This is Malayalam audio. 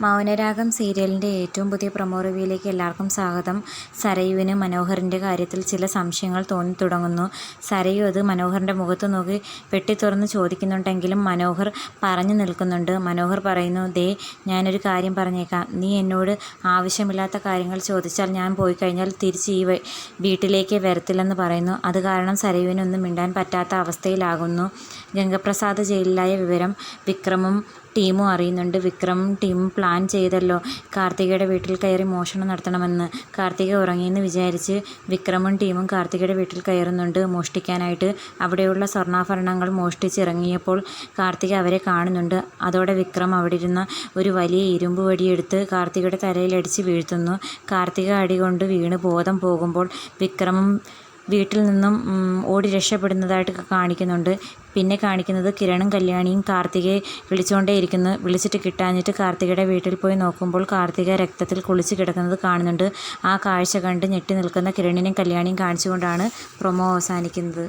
മൗനരാഗം സീരിയലിന്റെ ഏറ്റവും പുതിയ പ്രൊമോ റിവ്യൂയിലേക്ക് എല്ലാവർക്കും സ്വാഗതം. സരയുവിന് മനോഹറിന്റെ കാര്യത്തിൽ ചില സംശയങ്ങൾ തോന്നി തുടങ്ങുന്നു. സരയു അത് മനോഹറിന്റെ മുഖത്ത് നോക്കി വെട്ടിത്തുറന്ന് ചോദിക്കുന്നുണ്ടെങ്കിലും മനോഹർ പറഞ്ഞു നിൽക്കുന്നുണ്ട്. മനോഹർ പറയുന്നു ദേ ഞാനൊരു കാര്യം പറഞ്ഞേക്കാം. നീ എന്നോട് ആവശ്യമില്ലാത്ത കാര്യങ്ങൾ ചോദിച്ചാൽ ഞാൻ പോയി കഴിഞ്ഞാൽ തിരിച്ച് ഈ വീട്ടിലേക്ക് വരത്തില്ലെന്ന് പറയുന്നു. അത് കാരണം സരയുവിനൊന്നും മിണ്ടാൻ പറ്റാത്ത അവസ്ഥയിലാകുന്നു. ഗംഗപ്രസാദ് ജയിലിലായ വിവരം വിക്രമും ടീമും അറിയുന്നുണ്ട്. വിക്രം ടീം പ്ലാൻ ചെയ്തല്ലോ. കാർത്തികയുടെ വീട്ടിൽ കയറി മോഷണം നടത്തണമെന്ന്. കാർത്തിക ഉറങ്ങിയെന്ന് വിചാരിച്ച് വിക്രമും ടീമും കാർത്തികയുടെ വീട്ടിൽ കയറുന്നുണ്ട്. മോഷ്ടിക്കാനായിട്ട് അവിടെയുള്ള സ്വർണാഭരണങ്ങൾ മോഷ്ടിച്ചിറങ്ങിയപ്പോൾ കാർത്തിക അവരെ കാണുന്നുണ്ട്. അതോടെ വിക്രം അവിടെ ഇരുന്ന ഒരു വലിയ ഇരുമ്പ് വടിയെടുത്ത് കാർത്തികയുടെ തലയിലടിച്ച് വീഴ്ത്തുന്നു. കാർത്തിക അടി കൊണ്ട് വീണ് ബോധം പോകുമ്പോൾ വിക്രമും വീട്ടിൽ നിന്നും ഓടി രക്ഷപ്പെടുന്നതായിട്ട് കാണിക്കുന്നുണ്ട്. പിന്നെ കാണിക്കുന്നത് കിരണും കല്യാണിയും കാർത്തികയെ വിളിച്ചുകൊണ്ടേയിരിക്കുന്നു വിളിച്ചിട്ട് കിട്ടാഞ്ഞിട്ട് കാർത്തികയുടെ വീട്ടിൽ പോയി നോക്കുമ്പോൾ കാർത്തിക രക്തത്തിൽ കുളിച്ച് കിടക്കുന്നത് കാണുന്നുണ്ട്. ആ കാഴ്ച കണ്ട് ഞെട്ടി നിൽക്കുന്ന കിരണിനെയും കല്യാണിയും കാണിച്ചുകൊണ്ടാണ് പ്രൊമോ അവസാനിക്കുന്നത്.